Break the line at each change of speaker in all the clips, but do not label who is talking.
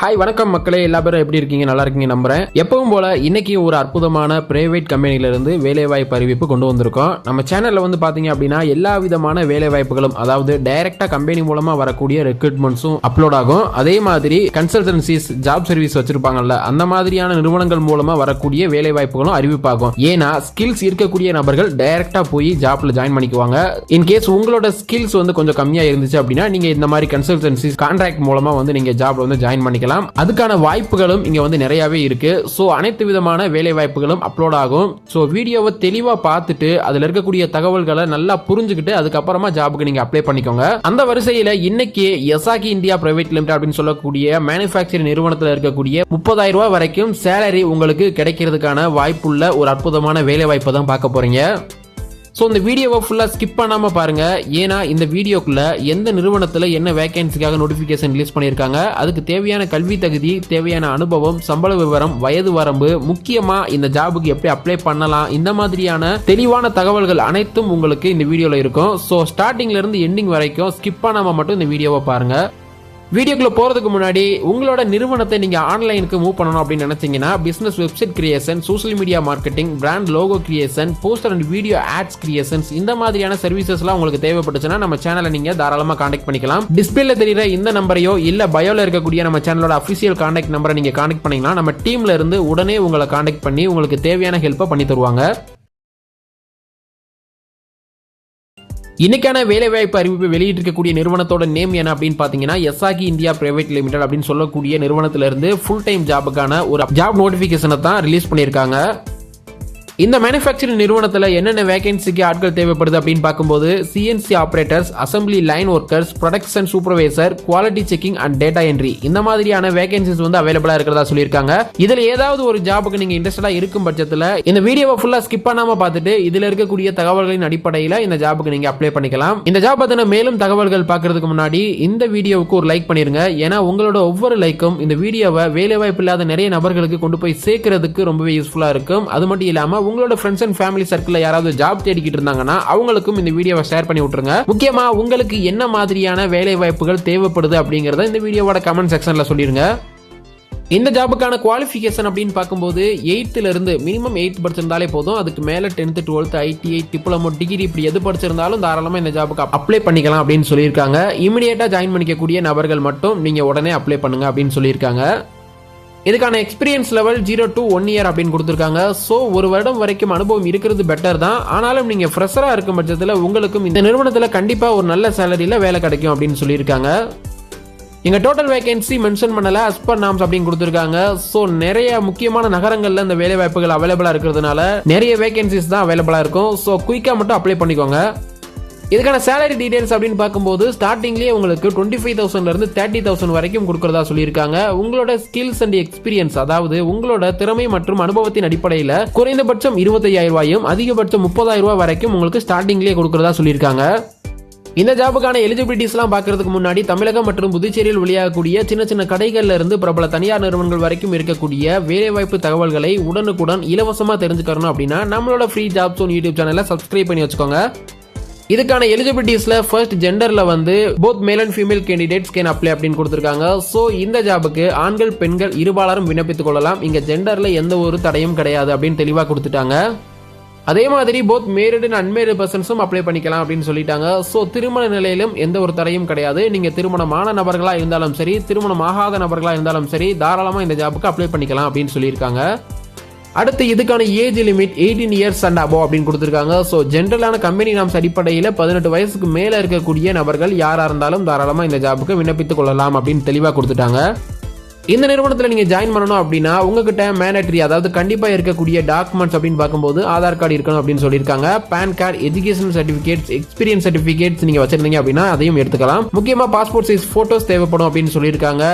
Hi வணக்கம் மக்களே. எல்லா பேரும் எப்படி இருக்கீங்க? நல்லா இருக்கீங்க நம்புறேன். எப்பவும் போல இன்னைக்கு ஒரு அற்புதமான பிரைவேட் கம்பெனியிலிருந்து வேலைவாய்ப்பு அறிவிப்பு கொண்டு வந்திருக்கோம். நம்ம சேனல்ல வந்து பாத்தீங்க அப்படின்னா எல்லா விதமான வேலை வாய்ப்புகளும் அதாவது டைரக்டா கம்பெனி மூலமா வரக்கூடிய ரெக்ரூட்மெண்ட்ஸும் அப்லோட் ஆகும். அதே மாதிரி கன்சல்டன்சிஸ் ஜாப் சர்வீஸ் வச்சிருப்பாங்கல்ல அந்த மாதிரியான நிறுவனங்கள் மூலமா வரக்கூடிய வேலை வாய்ப்புகளும் அறிவிப்பாகும். ஏன்னா ஸ்கில்ஸ் இருக்கக்கூடிய நபர்கள் டைரக்டா போய் ஜாப்ல ஜாயின் பண்ணிக்குவாங்க. இன் கேஸ் உங்களோட ஸ்கில்ஸ் வந்து கொஞ்சம் கம்மியா இருந்துச்சு அப்படின்னா நீங்க இந்த மாதிரி கன்சல்டன்சிஸ் கான்ட்ராக்ட் மூலமா வந்து நீங்க ஜாப்ல வந்து ஜாயின் பண்ணிக்கலாம். அதுக்கான வாய்ப்புகளும் இங்க வந்து நிறையவே இருக்கு. ஸோ அனைத்து விதமான வேலை வாய்ப்புகளும் அப்லோட் ஆகும். ஸோ வீடியோவை தெளிவா பார்த்துட்டு அதுல இருக்கக்கூடிய தகவல்களை நல்லா புரிஞ்சுக்கிட்டு அதுக்கப்புறமா ஜாபுக்கு நீங்க அப்ளை பண்ணிக்கோங்க. அந்த வரிசையில இன்னைக்கு எசாகி இந்தியா பிரைவேட் லிமிடெட் அப்படின்னு சொல்லக்கூடிய மேனுஃபேக்சரிங் நிறுவனத்தில் இருக்கக்கூடிய முப்பதாயிரம் ரூபாய் வரைக்கும் சேலரி உங்களுக்கு கிடைக்கிறதுக்கான வாய்ப்புள்ள ஒரு அற்புதமான வேலை வாய்ப்பை தான் பார்க்க போறீங்க. ஸோ இந்த வீடியோவை ஃபுல்லாக ஸ்கிப் பண்ணாமல் பாருங்கள் ஏன்னா இந்த வீடியோக்குள்ளே எந்த நிறுவனத்தில் என்ன வேகன்சிக்காக நோட்டிஃபிகேஷன் ரிலீஸ் பண்ணியிருக்காங்க அதுக்கு தேவையான கல்வி தகுதி தேவையான அனுபவம் சம்பள விவரம் வயது வரம்பு முக்கியமாக இந்த ஜாபுக்கு எப்படி அப்ளை பண்ணலாம் இந்த மாதிரியான தெளிவான தகவல்கள் அனைத்தும் உங்களுக்கு இந்த வீடியோவில் இருக்கும். ஸோ ஸ்டார்டிங்லேருந்து எண்டிங் வரைக்கும் ஸ்கிப் பண்ணாமல் மட்டும் இந்த வீடியோவை பாருங்கள் வீடியோக்குள்ள போறதுக்கு முன்னாடி உங்களோட நிறுவனத்தை நீங்க ஆன்லைனுக்கு மூவ் பண்ணணும் அப்படின்னு நினைச்சீங்கன்னா business website creation social media marketing brand logo creation poster and video ads creations இந்த மாதிரியான சர்வீசஸ்லாம் உங்களுக்கு தேவைப்பட்டுச்சுன்னா நம்ம சேனலை நீங்க தாராளமா காண்டாக்ட் பண்ணிக்கலாம். டிஸ்பிளேல தெரியுற இந்த நம்பரையோ இல்ல பயோல இருக்கக்கூடிய நம்ம சேனலோட அபிஷியல் காண்டாக்ட் நம்பரை நீங்க காண்டாக்ட் பண்ணீங்கன்னா நம்ம டீம்ல இருந்து உடனே உங்களை காண்டாக்ட் பண்ணி உங்களுக்கு தேவையான ஹெல்ப்பை பண்ணி தருவாங்க. இன்னைக்கான வேலைவாய்ப்பு அறிவிப்பு வெளியிட்டிருக்கக்கூடிய நிறுவனத்தோட நேம் என்ன அப்படின்னு பாத்தீங்கன்னா எஸ்ஆகி இந்தியா பிரைவேட் லிமிடெட் அப்படின்னு சொல்லக்கூடிய நிறுவனத்திலிருந்து ஃபுல் டைம் ஜாபுக்கான ஒரு ஜாப் நோட்டிபிகேஷனை தான் ரிலீஸ் பண்ணியிருக்காங்க. இந்த மேனுஃபேக்சரிங் நிறுவனத்தில் என்னென்ன வேகன்சிக்கு ஆட்கள் தேவைப்படுது அப்படின்னு பார்க்கும்போது CNC operators assembly line workers production supervisor quality checking and data entry இந்த மாதிரியான வேகன்சிஸ் வந்து அவைலபிளாக இருக்கிறதா சொல்லியிருக்காங்க. இதில் ஏதாவது ஒரு ஜாபுக்கு நீங்கள் இன்ட்ரெஸ்டாக இருக்கும் பட்சத்தில் இந்த வீடியோவை ஃபுல்லாக ஸ்கிப் பண்ணாமல் பார்த்துட்டு இதுல இருக்கக்கூடிய தகவல்களின் அடிப்படையில் இந்த ஜாபுக்கு நீங்கள் அப்ளை பண்ணிக்கலாம். இந்த ஜாப் பற்றின மேலும் தகவல்கள் பார்க்கறதுக்கு முன்னாடி இந்த வீடியோவுக்கு ஒரு லைக் பண்ணிருங்க. ஏன்னா உங்களோட ஒவ்வொரு லைக்கும் இந்த வீடியோவை வேலைவாய்ப்பு இல்லாத நிறைய நபர்களுக்கு கொண்டு போய் சேர்க்கறதுக்கு ரொம்பவே யூஸ்ஃபுல்லாக இருக்கும். அது மட்டும் இல்லாமல் உங்களோட ஃப்ரெண்ட்ஸ் அண்ட் ஃபேமிலி சர்க்கிளில் யாராவது ஜாப் தேடிக்கிட்டு இருந்தாங்கன்னா அவங்களுக்கும் இந்த வீடியோவை ஷேர் பண்ணி விட்டுருங்க. முக்கியமாக உங்களுக்கு என்ன மாதிரியான வேலை வாய்ப்புகள் தேவைப்படுது அப்படிங்கிறத இந்த வீடியோவோட கமெண்ட் செக்ஷனில் சொல்லிடுங்க இந்த ஜாபுக்கான குவாலிஃபிகேஷன் அப்படின்னு பார்க்கும்போது எயித்துல இருந்து மினிமம் எயித் படிச்சிருந்தாலே போதும். அதுக்கு மேலே tenth twelfth ITI diploma degree இப்படி எது படிச்சிருந்தாலும் தாராளமாக இந்த ஜாபுக்கு அப்ளை பண்ணிக்கலாம் அப்படின்னு சொல்லியிருக்காங்க. இமிடியேட்டாக ஜாயின் பண்ணிக்கக்கூடிய நபர்கள் மட்டும் நீங்கள் உடனே அப்ளை பண்ணுங்க அப்படின்னு சொல்லியிருக்காங்க. இதுக்கான experience level zero to one year அப்படின்னு கொடுத்துருக்காங்க. ஸோ ஒரு வருடம் வரைக்கும் அனுபவம் இருக்கிறது பெட்டர் தான். ஆனாலும் நீங்கள் ஃப்ரெஷராக இருக்கும் பட்சத்தில் உங்களுக்கும் இந்த நிறுவனத்தில் கண்டிப்பாக ஒரு நல்ல சேலரியில் வேலை கிடைக்கும் அப்படின்னு சொல்லியிருக்காங்க. எங்கள் டோட்டல் வேகன்சி மென்ஷன் பண்ணல as நாம்ஸ் அப்படின்னு கொடுத்துருக்காங்க. ஸோ நிறைய முக்கியமான நகரங்களில் இந்த வேலை வாய்ப்புகள் அவைலபிளாக இருக்கிறதுனால நிறைய வேகன்சிஸ் தான் அவைலபிளாக இருக்கும். ஸோ குயிக்காக மட்டும் அப்ளை பண்ணிக்கோங்க. இதுக்கான சேலரி டீடைல்ஸ் அப்படின்னு பார்க்கும்போது ஸ்டார்டிங்லேயே உங்களுக்கு டுவெண்ட்டி ஃபைவ் தௌசண்ட்லேருந்து தேர்ட்டி தௌசண்ட் வரைக்கும் கொடுக்கறதா சொல்லியிருக்காங்க. உங்களோட ஸ்கில்ஸ் அண்ட் எக்ஸ்பீரியன்ஸ் அதாவது உங்களோட திறமை மற்றும் அனுபவத்தின் அடிப்படையில் குறைந்தபட்சம் இருபத்தையாயிரம் ரூபாயும் அதிகபட்சம் முப்பதாயிரம் ரூபாய் வரைக்கும் உங்களுக்கு ஸ்டார்டிங்லேயே கொடுக்கறதா சொல்லியிருக்காங்க. இந்த ஜாபுக்கான எலிஜிபிலிட்டிஸ்லாம் பார்க்கறதுக்கு முன்னாடி தமிழகம் மற்றும் புதுச்சேரியில் வெளியாகக்கூடிய சின்ன சின்ன கடைகளில் இருந்து பிரபல தனியார் நிறுவனங்கள் வரைக்கும் இருக்கக்கூடிய வேலைவாய்ப்பு தகவல்களை உடனுக்குடன் இலவசமாக தெரிஞ்சுக்கணும் அப்படின்னா நம்மளோட ஃப்ரீ ஜாப் யூடியூப் சேனலை சப்ஸ்கிரைப் பண்ணி வச்சுக்கோங்க. இதுக்கான எலிஜிபிலிட்டிஸ்ல ஃபர்ஸ்ட் ஜெண்டர்ல வந்து both male and female candidates can apply அப்படின்னு கொடுத்துருக்காங்க. ஸோ இந்த ஜாபுக்கு ஆண்கள் பெண்கள் இருபாலரும் விண்ணப்பித்துக் கொள்ளலாம். இங்க ஜெண்டர்ல எந்த ஒரு தடையும் கிடையாது அப்படின்னு தெளிவாக கொடுத்துட்டாங்க. அதே மாதிரி போத் மேரிடு அண்ட் அன்மேரிடு பர்சன்ஸும் அப்ளை பண்ணிக்கலாம் அப்படின்னு சொல்லிட்டாங்க. ஸோ திருமண நிலையிலும் எந்த ஒரு தடையும் கிடையாது. நீங்கள் திருமணமான நபர்களாக இருந்தாலும் சரி திருமணம் ஆகாத நபர்களாக இருந்தாலும் சரி தாராளமாக இந்த ஜாபுக்கு அப்ளை பண்ணிக்கலாம் அப்படின்னு சொல்லியிருக்காங்க. அடுத்து இதுக்கான age limit eighteen years and above அப்படின்னு கொடுத்துருக்காங்க. ஸோ ஜென்ரலான கம்பெனி நாம்ஸ் அடிப்படையில் பதினெட்டு வயசுக்கு மேலே இருக்கக்கூடிய நபர்கள் யாராக இருந்தாலும் தாராளமாக இந்த ஜாபுக்கு விண்ணப்பித்துக் கொள்ளலாம் அப்படின்னு தெளிவாக கொடுத்துட்டாங்க. இந்த நிறுவனத்தில் நீங்கள் ஜாயின் பண்ணணும் அப்படின்னா உங்ககிட்ட மேனட்ரி அதாவது கண்டிப்பாக இருக்கக்கூடிய டாக்குமெண்ட்ஸ் அப்படின்னு பார்க்கும்போது ஆதார் கார்டு இருக்கணும் அப்படின்னு சொல்லியிருக்காங்க. PAN card education certificates experience certificates நீங்கள் வச்சிருந்தீங்க அப்படின்னா அதையும் எடுத்துக்கலாம். முக்கியமாக பாஸ்போர்ட் சைஸ் ஃபோட்டோஸ் தேவைப்படும் அப்படின்னு சொல்லியிருக்காங்க.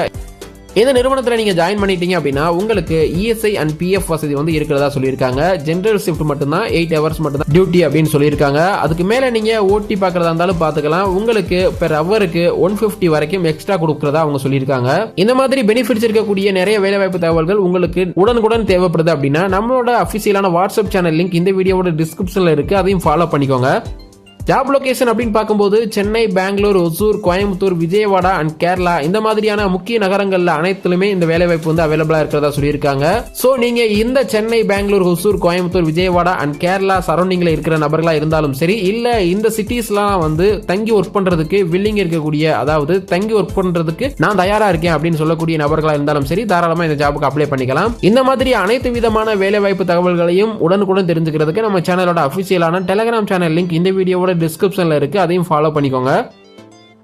இந்த நிறுவனத்தில் நீங்கள் ஜாயின் பண்ணிட்டீங்க அப்படின்னா உங்களுக்கு இஎஸ்ஐ அண்ட் பிஎஃப் வசதி வந்து இருக்கிறதா சொல்லியிருக்காங்க. ஜென்ரல் ஷிஃப்ட் மட்டும்தான் எயிட் ஹவர்ஸ் மட்டும் தான் டியூட்டி அப்படின்னு சொல்லியிருக்காங்க. அதுக்கு மேலே நீங்கள் ஓட்டி பார்க்குறதா இருந்தாலும் பார்த்துக்கலாம். உங்களுக்கு பெர் ஹவருக்கு ஒன் ஃபிஃப்டி வரைக்கும் எக்ஸ்ட்ரா கொடுக்குறதா அவங்க சொல்லியிருக்காங்க. இந்த மாதிரி பெனிஃபிட்ஸ் இருக்கக்கூடிய நிறைய வேலைவாய்ப்பு தகவல்கள் உங்களுக்கு உடனுக்குடன் தேவைப்படுது அப்படின்னா நம்மளோட அஃபிஷியலான வாட்ஸ்அப் சேனல் லிங்க் இந்த வீடியோவோட டிஸ்கிரிப்ஷனில் இருக்குது அதையும் ஃபாலோ பண்ணிக்கோங்க. ஜாப் லொகேஷன் அப்படின்னு பார்க்கும்போது சென்னை பெங்களூர் ஒசூர் கோயம்புத்தூர் விஜயவாடா அண்ட் கேரளா இந்த மாதிரியான முக்கிய நகரங்கள்ல அனைத்துலுமே இந்த வேலைவாய்ப்பு வந்து அவைலபிளா இருக்கிறதா சொல்லியிருக்காங்க. சோ நீங்க இந்த சென்னை பெங்களூர் ஒசூர் கோயம்புத்தூர் விஜயவாடா அண்ட் கேரளா சரௌண்டிங்ல இருக்கிற நபர்களா இருந்தாலும் சரி இல்ல இந்த சிட்டிஸ்லாம் வந்து தங்கி ஒர்க் பண்றதுக்கு வில்லிங் இருக்கக்கூடிய அதாவது தங்கி ஒர்க் பண்றதுக்கு நான் தயாரா இருக்கேன் அப்படின்னு சொல்லக்கூடிய நபர்களா இருந்தாலும் சரி தாராளமா இந்த ஜாபுக்கு அப்ளை பண்ணிக்கலாம். இந்த மாதிரி அனைத்து விதமான வேலைவாய்ப்பு தகவல்களையும் உடனுக்குடன் தெரிஞ்சுக்கிறதுக்கு நம்ம சேனலோட அபிஷியலான டெலகிராம் சேனல் லிங்க் இந்த வீடியோவோட டிஸ்கிரிப்ஷன்ல இருக்கு. அதையும் ஃபாலோ பண்ணிக்கோங்க.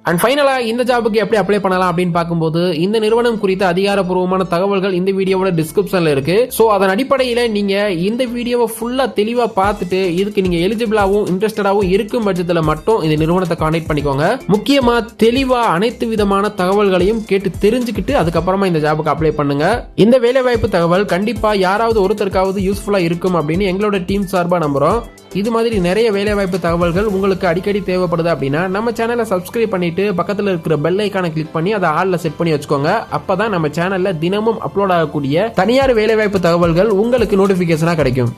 அண்ட் ஃபைனலாக இந்த ஜாபுக்கு எப்படி அப்ளை பண்ணலாம் அப்படின்னு பார்க்கும்போது இந்த நிறுவனம் குறித்த அதிகாரப்பூர்வமான தகவல்கள் இந்த வீடியோவோட டிஸ்கிரிப்ஷனில் இருக்கு. ஸோ அதன் அடிப்படையில் நீங்கள் இந்த வீடியோவை ஃபுல்லாக தெளிவாக பார்த்துட்டு இதுக்கு நீங்கள் எலிஜிபிளாகவும் இன்ட்ரெஸ்டடாகவும் இருக்கும் பட்சத்தில் மட்டும் இந்த நிறுவனத்தை கான்டெக்ட் பண்ணிக்கோங்க. முக்கியமாக தெளிவாக அனைத்து விதமான தகவல்களையும் கேட்டு தெரிஞ்சுக்கிட்டு அதுக்கப்புறமா இந்த ஜாபுக்கு அப்ளை பண்ணுங்க. இந்த வேலைவாய்ப்பு தகவல் கண்டிப்பாக யாராவது ஒருத்தருக்காவது யூஸ்ஃபுல்லாக இருக்கும் அப்படின்னு எங்களோட டீம் சார்பாக நம்புகிறோம் இது மாதிரி நிறைய வேலைவாய்ப்பு தகவல்கள் உங்களுக்கு அடிக்கடி தேவைப்படுது அப்படின்னா நம்ம சேனலை சப்ஸ்கிரைப் பண்ணிட்டு பக்கத்தில் இருக்கிற பெல் ஐக்கானை கிளிக் பண்ணி அதை ஆளில் செட் பண்ணி வச்சுக்கோங்க. அப்போ தான் நம்ம சேனலில் தினமும் அப்லோட் ஆகக்கூடிய தனியார் வேலைவாய்ப்பு தகவல்கள் உங்களுக்கு நோட்டிஃபிகேஷனாக கிடைக்கும்.